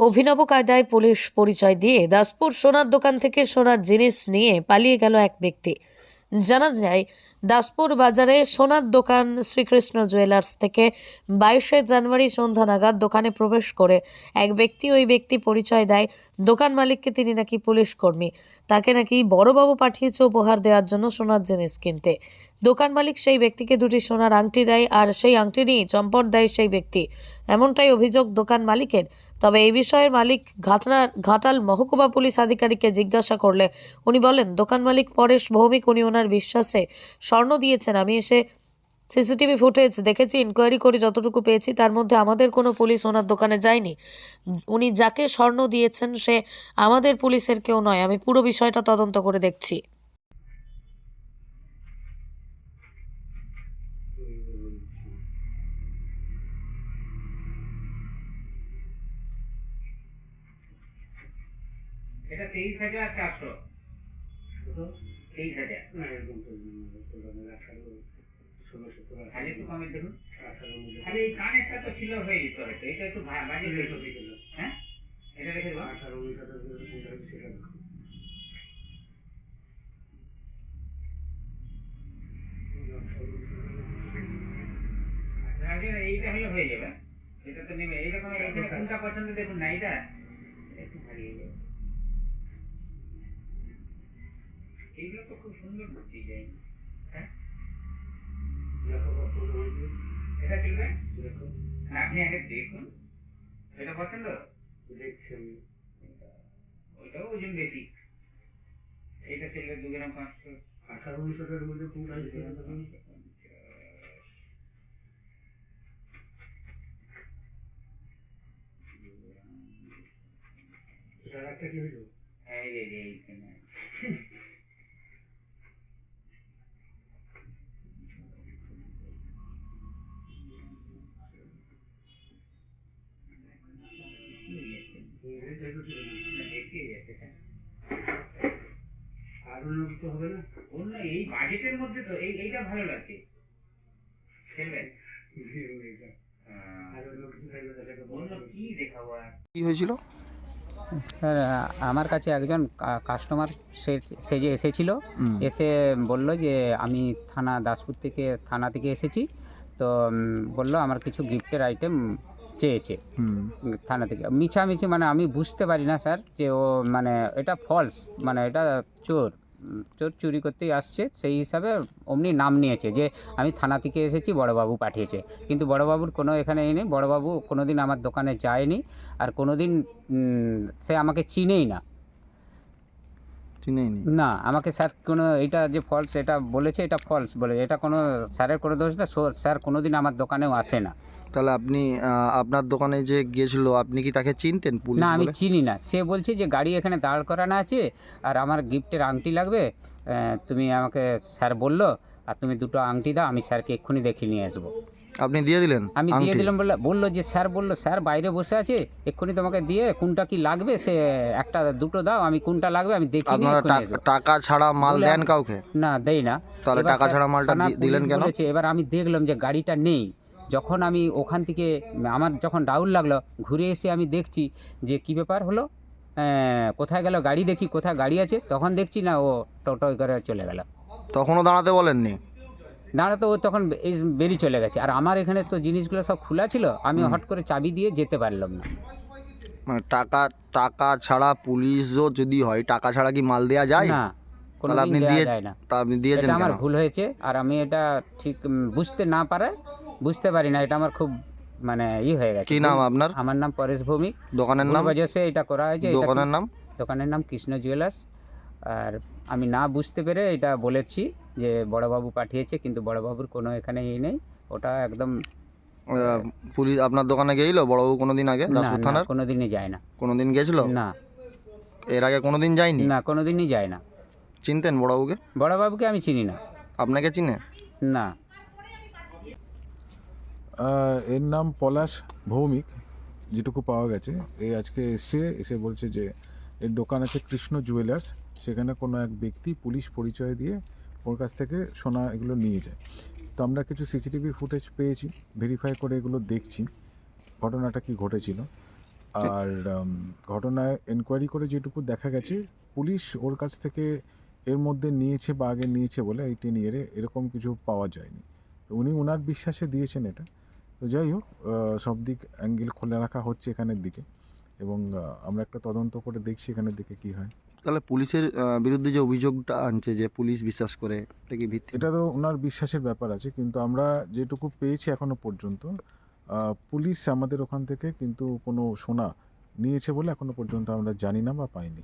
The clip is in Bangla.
অভিনব কায়দায় পুলিশ পরিচয় দিয়ে দাসপুর সোনার দোকান থেকে সোনার জিনিস নিয়ে পালিয়ে গেল এক ব্যক্তি। জানা যায়, দাসপুর বাজারে সোনার দোকান শ্রীকৃষ্ণ জুয়েলার্স থেকে বাইশে জানুয়ারি সন্ধ্যা নাগাদ দোকানে প্রবেশ করে এক ব্যক্তি ওই ব্যক্তি পরিচয় দেয়। দোকান মালিককে তিনি নাকি পুলিশ কর্মী। তাকে নাকি বড়বাবু পাঠিয়েছে উপহার দেওয়ার জন্য সোনার জিনিস কিনতে। দোকান মালিক সেই ব্যক্তিকে দুটি সোনার আংটি দেয় আর সেই আংটি নিয়ে চম্পট দেয় সেই ব্যক্তি। এমনটাই অভিযোগ দোকান মালিকের। তবে এই বিষয়ে মালিক ঘাটনা, ঘাটাল মহকুমা পুলিশ আধিকারিককে জিজ্ঞাসা করলে উনি বলেন, দোকান মালিক পরেশ ভৌমিক, উনি ওনার বিশ্বাসে স্বর্ণ দিয়েছেন। আমি এসে সিসিটিভি ফুটেজ দেখেছি ইনকোয়ারি করে যতটুকু পেয়েছি, তার মধ্যে আমাদের কোনো পুলিশ ওনার দোকানে যায়নি। উনি যাকে স্বর্ণ দিয়েছেন, সে আমাদের পুলিশের কেউ নয়। আমি পুরো বিষয়টা তদন্ত করে দেখছি। এটা তেইশ হাজার চারশো। তেইশ হাজার। খালি একটু কমে দেখুন খালি এই কানেরটা তো ছিল হয়ে যেত হয়তো। এটা একটু বাজে হয়ে যেত। হ্যাঁ এটা রেখে দেবো আগে এইটা হলে হয়ে যাবে। এটা তো নেবে। এইরকম কোনটা পছন্দ দেখুন না এইটা? এটা একটু হারিয়ে যাবে এইগুলো তো খুব সুন্দর ডিজাইন হ্যাঁ? এটা চলবে না আপনি আগে দেখুন। এটা পছন্দ? ওইটাও ওজন বেশি। এইটা চলবে দু গ্রাম পাঁচশো। এই যে যে এইখানে। দেখিয়ে যাচ্ছে অন্য এই বাজেটের মধ্যে তো এই এইটা ভালো লাগছে খেলবেন আহ, অন্য কি দেখাবো আর কি হয়েছিল? স্যার আমার কাছে একজন কাস্টমার সে সেজে এসেছিল এসে বলল যে আমি থানা দাসপুর থেকে থানা থেকে এসেছি। তো বলল আমার কিছু গিফটের আইটেম চেয়েছে। থানা থেকে। মিছামিছি মানে আমি বুঝতে পারি না স্যার যে ও মানে এটা ফলস মানে এটা চোর। চোর চুরি করতেই আসছে সেই হিসাবে অমনি নাম নিয়েছে যে আমি থানা থেকে এসেছি বড়বাবু পাঠিয়েছে। কিন্তু বড়বাবুর কোনো এখানে নেই বড়বাবু কোনো দিন আমার দোকানে যায়নি আর কোনো দিন সে আমাকে চিনেই না। নি আমাকে স্যার কোনো এটা যে ফলস এটা বলেছে এটা ফলস বলে। এটা কোনো স্যারের কোনো দোষ না স্যার কোনো দিন আমার দোকানেও আসে না। তাহলে আপনি আপনার দোকানে যে গিয়েছিল আপনি কি তাকে চিনতেন পুলিশ না আমি চিনি না। সে বলছে যে গাড়ি এখানে দাঁড় করানো আছে আর আমার গিফটের আংটি লাগবে তুমি আমাকে স্যার বলল আর তুমি দুটো আংটি দাও আমি স্যারকে এক্ষুনি দেখে নিয়ে আসব। আপনি দিয়ে দিলেন? আমি দিয়ে দিলাম বলল বলল যে স্যার বলল স্যার বাইরে বসে আছে এক্ষুনি তোমাকে দিয়ে কোনটা কি লাগবে সে একটা দুটো দাও আমি কোনটা লাগবে আমি দেখে আপনারা টাক- ছাড়া মাল দেন কাউকে? না দেই না। তাহলে টাকা ছাড়া মালটা দিলেন কেন? এবার আমি দেখলাম যে গাড়িটা নেই। যখন আমি ওখান থেকে আমার যখন ডাউট লাগল ঘুরে এসে আমি দেখছি যে কি ব্যাপার হলো? কোথায় গেল গাড়ি দেখি কোথায় গাড়ি আছে? তখন দেখছি না ও টোটো করে চলে গেল। তখনও দাঁড়াতে বলেননি? দাঁড়াতে ও তখন বেরিয়ে চলে গেছে। আর আমার এখানে তো জিনিসগুলো সব খোলা ছিল আমি হট করে চাবি দিয়ে যেতে পারলাম না। মানে টাকা টাকা ছাড়া পুলিশও যদি হয় টাকা ছাড়া কি মাল দেওয়া যায়? না কোনো আপনি দিয়ে যায় না। তা আপনি দিয়েছেন আমার ভুল হয়েছে আর আমি এটা ঠিক বুঝতে না পারায় বুঝতে পারি না এটা আমার খুব মানে ই হয়ে গেছে। কি নাম আপনার? আমার নাম পরেশ ভৌমিক। দোকানের নাম? পূর্বজসে এটা করা হয়েছে দোকানের নাম? দোকানের নাম কৃষ্ণ জুয়েলার্স। আর আমি না বুঝতে পেরে এটা বলেছি যে বড়বাবু পাঠিয়েছে কিন্তু বড়বাবুর কোনো এখানে ই নেই। ওটা একদম পুলিশ আপনার দোকানে গেছিল বড়বাবু কোনোদিন আগে? না দাসপুর না থানার? কোনোদিনই যায় না। কোনোদিন গেছিল? না। এর আগে কোনোদিন যায়নি? না কোনোদিনই যায় না। চিনতেন বড়বাবুকে? বড়বাবুকে আমি চিনি না। আপনাকে চিনে? না। আহ, এর নাম পলাশ ভৌমিক যেটুকু পাওয়া গেছে। এই আজকে এসছে এসে বলছে যে এর দোকান আছে কৃষ্ণ জুয়েলার্স। সেখানে কোনো এক ব্যক্তি পুলিশ পরিচয় দিয়ে ওর কাছ থেকে সোনা এগুলো নিয়ে যায়। তো আমরা কিছু সিসিটিভি ফুটেজ পেয়েছি ভেরিফাই করে এগুলো দেখছি, ঘটনাটা কি ঘটেছিল। আর ঘটনায় এনকোয়ারি করে যেটুকু দেখা গেছে, পুলিশ ওর কাছ থেকে এর মধ্যে নিয়েছে বা আগে নিয়েছে বলে এই টেন ইয়ারে এরকম কিছু পাওয়া যায়নি। তো উনি ওনার বিশ্বাসে দিয়েছেন এটা। তো যাই হোক সব দিক অ্যাঙ্গেল খোলা রাখা হচ্ছে এখানের দিকে এবং আমরা একটা তদন্ত করে দেখছি এখানের দিকে কি হয়। তাহলে পুলিশের বিরুদ্ধে যে অভিযোগটা আনছে যে পুলিশ বিশ্বাস করে, এটা কি ভিত্তি এটা তো ওনার বিশ্বাসের ব্যাপার আছে, কিন্তু আমরা যেটুকু পেয়েছি এখনও পর্যন্ত পুলিশ আমাদের ওখান থেকে কিন্তু কোনো সোনা নিয়েছে বলে এখনও পর্যন্ত আমরা জানি না বা পাইনি।